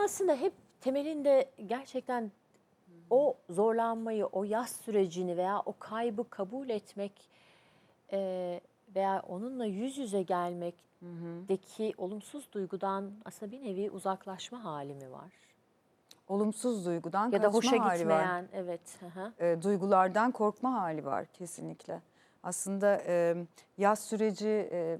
Ama aslında hep temelinde gerçekten o zorlanmayı, o yaz sürecini veya o kaybı kabul etmek e, veya onunla yüz yüze gelmekteki olumsuz duygudan aslında bir nevi uzaklaşma hali mi var? Olumsuz duygudan Ya da hoşa hali var. gitmeyen, evet. hı hı. e, duygulardan korkma hali var kesinlikle. Aslında e, yaz süreci e,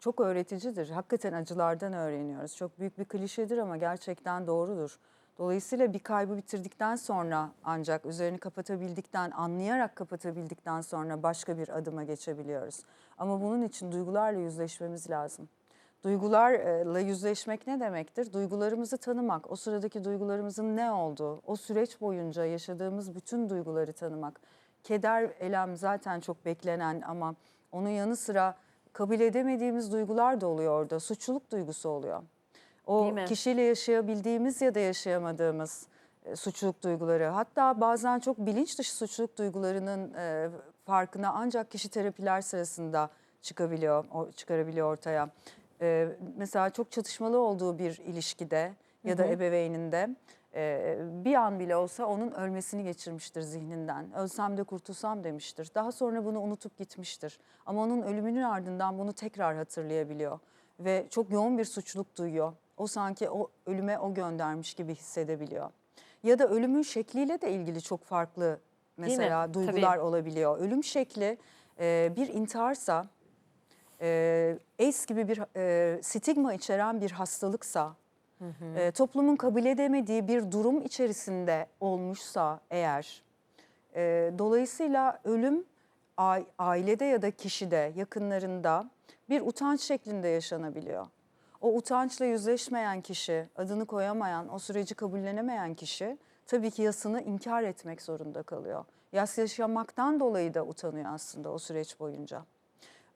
çok öğreticidir. Hakikaten acılardan öğreniyoruz. Çok büyük bir klişedir ama gerçekten doğrudur. Dolayısıyla bir kaybı bitirdikten sonra ancak üzerini kapatabildikten, anlayarak kapatabildikten sonra başka bir adıma geçebiliyoruz. Ama bunun için duygularla yüzleşmemiz lazım. Duygularla yüzleşmek ne demektir? Duygularımızı tanımak, o sıradaki duygularımızın ne olduğu, o süreç boyunca yaşadığımız bütün duyguları tanımak. Keder, elem zaten çok beklenen ama onun yanı sıra kabul edemediğimiz duygular da oluyor orada. Suçluluk duygusu oluyor. O kişiyle yaşayabildiğimiz ya da yaşayamadığımız e, suçluluk duyguları. Hatta bazen çok bilinç dışı suçluluk duygularının e, farkına ancak kişi terapiler sırasında çıkabiliyor, o- çıkarabiliyor ortaya. E, mesela çok çatışmalı olduğu bir ilişkide ya da ebeveyninde e, bir an bile olsa onun ölmesini geçirmiştir zihninden. Ölsem de kurtulsam demiştir. Daha sonra bunu unutup gitmiştir. Ama onun ölümünün ardından bunu tekrar hatırlayabiliyor ve çok yoğun bir suçluluk duyuyor. O sanki o ölüme o göndermiş gibi hissedebiliyor. Ya da ölümün şekliyle de ilgili çok farklı mesela duygular olabiliyor. Ölüm şekli e, bir intiharsa, e, AIDS gibi bir e, stigma içeren bir hastalıksa, e, toplumun kabul edemediği bir durum içerisinde olmuşsa eğer, e, dolayısıyla ölüm ailede ya da kişide, yakınlarında bir utanç şeklinde yaşanabiliyor. O utançla yüzleşmeyen kişi, adını koyamayan, o süreci kabullenemeyen kişi tabii ki yasını inkar etmek zorunda kalıyor. Yas yaşamaktan dolayı da utanıyor aslında o süreç boyunca.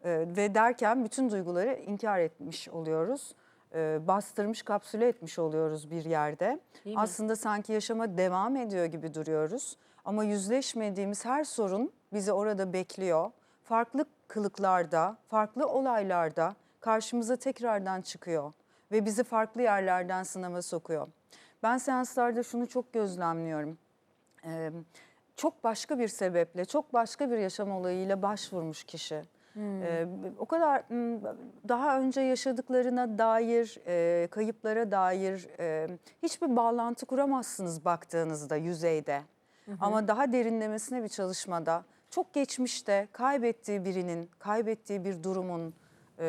Ee, ve derken bütün duyguları inkar etmiş oluyoruz. Ee, bastırmış, kapsüle etmiş oluyoruz bir yerde. Değil mi? Aslında sanki yaşama devam ediyor gibi duruyoruz. Ama yüzleşmediğimiz her sorun bizi orada bekliyor. Farklı kılıklarda, farklı olaylarda karşımıza tekrardan çıkıyor ve bizi farklı yerlerden sınava sokuyor. Ben seanslarda şunu çok gözlemliyorum. Ee, çok başka bir sebeple, çok başka bir yaşam olayıyla başvurmuş kişi. Ee, o kadar daha önce yaşadıklarına dair, e, kayıplara dair e, hiçbir bağlantı kuramazsınız baktığınızda yüzeyde. Ama daha derinlemesine bir çalışmada çok geçmişte kaybettiği birinin, kaybettiği bir durumun e,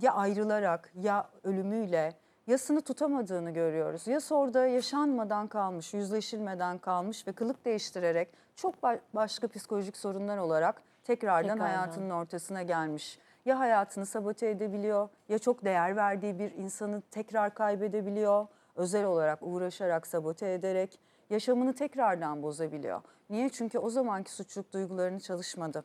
ya ayrılarak ya ölümüyle yasını tutamadığını görüyoruz. Yas orada yaşanmadan kalmış, yüzleşilmeden kalmış ve kılık değiştirerek çok ba- başka psikolojik sorunlar olarak tekrardan, Tekrardan. hayatının ortasına gelmiş. Ya hayatını sabote edebiliyor ya çok değer verdiği bir insanı tekrar kaybedebiliyor. Özel olarak uğraşarak sabote ederek yaşamını tekrardan bozabiliyor. Niye? Çünkü o zamanki suçluluk duygularını çalışmadı.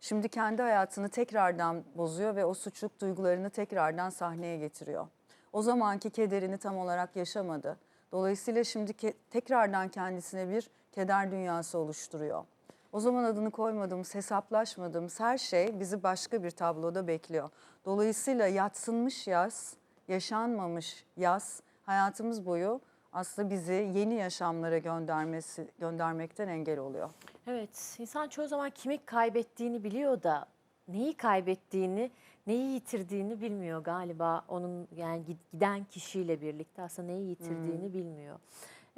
Şimdi kendi hayatını tekrardan bozuyor ve o suçluluk duygularını tekrardan sahneye getiriyor. O zamanki kederini tam olarak yaşamadı. Dolayısıyla şimdi ke- tekrardan kendisine bir keder dünyası oluşturuyor. O zaman adını koymadığımız, hesaplaşmadığımız her şey bizi başka bir tabloda bekliyor. Dolayısıyla yatsınmış yaz, yaşanmamış yaz hayatımız boyu aslında bizi yeni yaşamlara göndermesi göndermekten engel oluyor. Evet, insan çoğu zaman kimi kaybettiğini biliyor da neyi kaybettiğini, neyi yitirdiğini bilmiyor galiba. Onun yani gid- giden kişiyle birlikte aslında neyi yitirdiğini bilmiyor.